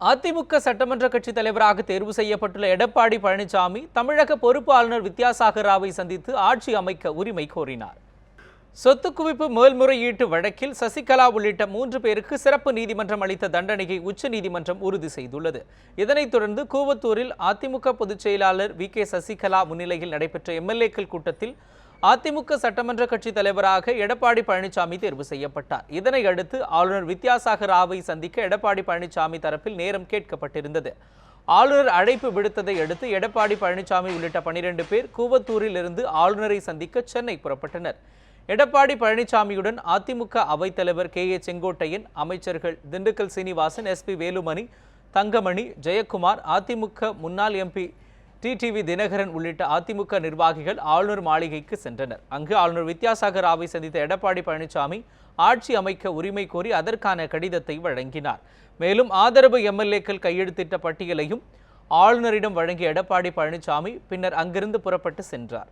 அதிமுக சட்டமன்ற கட்சித் தலைவராக தேர்வு செய்யப்பட்டுள்ள எடப்பாடி பழனிசாமி தமிழக பொறுப்பு ஆளுநர் வித்யாசாகர் ராவை சந்தித்து ஆட்சி அமைக்க உரிமை கோரினார். சொத்து குவிப்பு மேல்முறையீட்டு வழக்கில் சசிகலா உள்ளிட்ட மூன்று பேருக்கு சிறப்பு நீதிமன்றம் அளித்த தண்டனையை உச்சநீதிமன்றம் உறுதி செய்துள்ளது. இதனைத் தொடர்ந்து கூவத்தூரில் அதிமுக பொதுச் செயலாளர் வி கே சசிகலா முன்னிலையில் நடைபெற்ற எம்எல்ஏக்கள் கூட்டத்தில் அதிமுக சட்டமன்ற கட்சி தலைவராக எடப்பாடி பழனிசாமி தேர்வு செய்யப்பட்டார். இதனை அடுத்து ஆளுநர் வித்யாசாகர் ராவை சந்திக்க எடப்பாடி பழனிசாமி தரப்பில் நேரம் கேட்கப்பட்டிருந்தது. ஆளுநர் அழைப்பு விடுத்ததை அடுத்து எடப்பாடி பழனிசாமி உள்ளிட்ட பனிரெண்டு பேர் கூவத்தூரில் இருந்து ஆளுநரை சந்திக்க சென்னை புறப்பட்டனர். எடப்பாடி பழனிசாமியுடன் அதிமுக அவைத்தலைவர் கே ஏ செங்கோட்டையன் அமைச்சர்கள் திண்டுக்கல் சீனிவாசன் எஸ் பி வேலுமணி தங்கமணி ஜெயக்குமார் அதிமுக முன்னாள் எம்பி டிடிவி தினகரன் உள்ளிட்ட அதிமுக நிர்வாகிகள் ஆளுநர் மாளிகைக்கு சென்றனர். அங்கு ஆளுநர் வித்யாசாகர் ராவை சந்தித்த எடப்பாடி பழனிசாமி ஆட்சி அமைக்க உரிமை கோரி அதற்கான கடிதத்தை வழங்கினார். மேலும் ஆதரவு எம்எல்ஏக்கள் கையெழுத்திட்ட பட்டியலையும் ஆளுநரிடம் வழங்கிய எடப்பாடி பழனிசாமி பின்னர் அங்கிருந்து புறப்பட்டு சென்றார்.